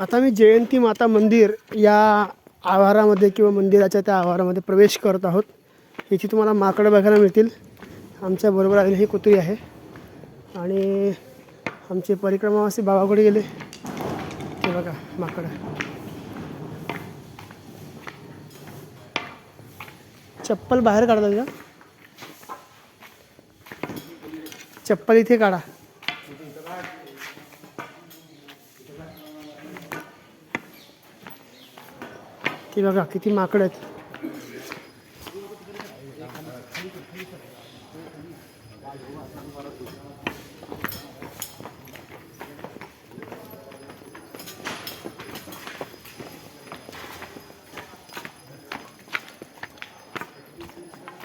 आता मी जयंती माता मंदिर या आवारामध्ये किंवा मंदिराच्या त्या आवारामध्ये प्रवेश करत आहोत. इथे तुम्हाला माकडं बघायला मिळतील. आमच्या बरोबर आलेली ही कुत्री आहे. आणि आमचे परिक्रमावासी बाबाकडे गेले. ते बघा माकडं. चप्पल बाहेर काढता का चप्पल इथे काढा. ती बघा किती माकड आहेत.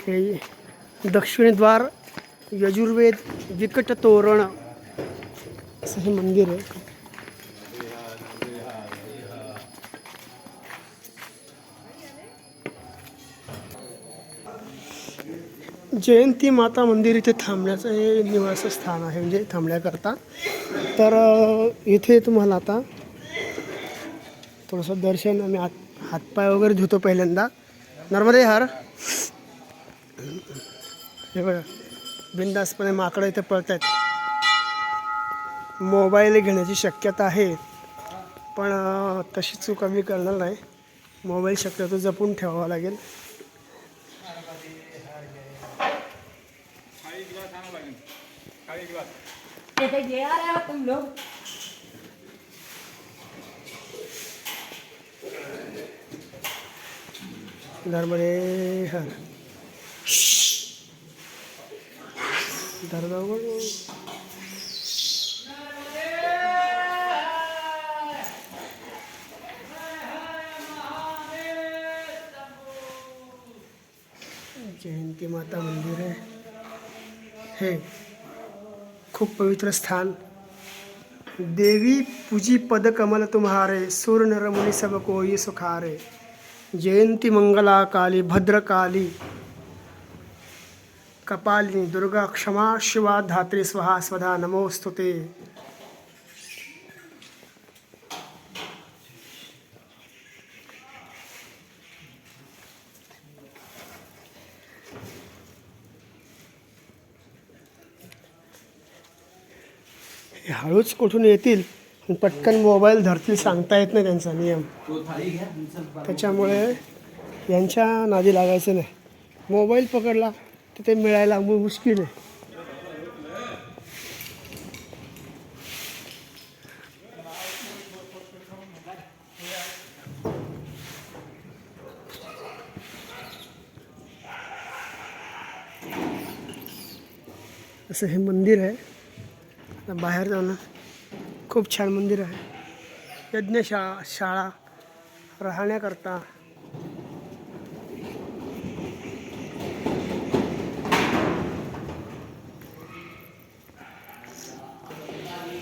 हे दक्षिणद्वार यजुर्वेद विकट तोरण असं हे मंदिर आहे. जयंती माता मंदिर इथे थांबण्याचं हे निवासस्थान आहे म्हणजे थांबण्याकरता. तर इथे तुम्हाला आता थोडंसं दर्शन आम्ही हात हातपाय वगैरे धुतो पहिल्यांदा. नर्मदे हर. हे बघा बिंदासपणे माकडं इथे पळत आहेत मोबाईल घेण्याची शक्यता आहे पण तशी चूक आम्ही करणार नाही. मोबाईल शक्यतो जपून ठेवावा लागेल. हो तुम लोग नर्मदे हर उघड. जयंती माता मंदिर आहे हे। खूप पवित्र स्थान। देवी पूजी पद कमल तुम्हारे सूर नर मुनि सब कोई सुखारे। जयंती मंगला काली भद्रकाली। कपालिनी दुर्गा क्षमा शिवा धात्री स्वहा स्वधा नमोस्तुते। हे हळूच कुठून येतील? पटकन मोबाईल धरतील सांगता येत नाही त्यांचा नियम. त्याच्यामुळे यांच्या नादी लागायचं नाही. मोबाईल पकडला तर ते मिळायला मुश्किल आहे. असं हे मंदिर आहे. बाहेर जाऊन खूप छान मंदिर आहे. यज्ञशाळा शाळा राहण्याकरता.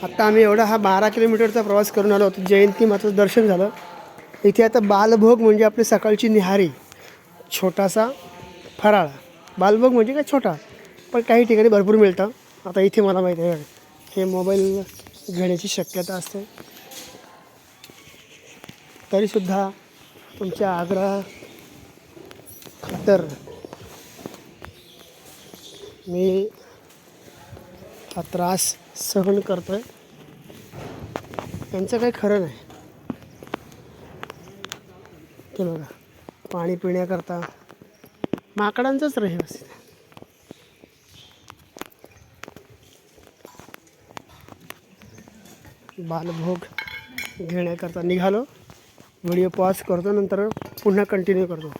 आता आम्ही एवढा हा बारा किलोमीटरचा प्रवास करून आलो होतो. जयंती माताचं दर्शन झालं. इथे आता बालभोग म्हणजे आपली सकाळची निहारी. छोटासा फराळ. बालभोग म्हणजे काय छोटा पण काही ठिकाणी भरपूर मिळतं. आता इथे मला माहिती आहे. हे मोबाईल घेण्याची शक्यता असते. तरीसुद्धा तुमच्या आग्रह खातर मी हा त्रास सहन करतो आहे यांचं काही खरं नाही. ते बघा पाणी पिण्याकरता माकडांचंच रहिवासी. बालभोग घेण्याकरता निघालो. व्हिडिओ पॉज करतो नंतर पुन्हा कंटिन्यू करतो.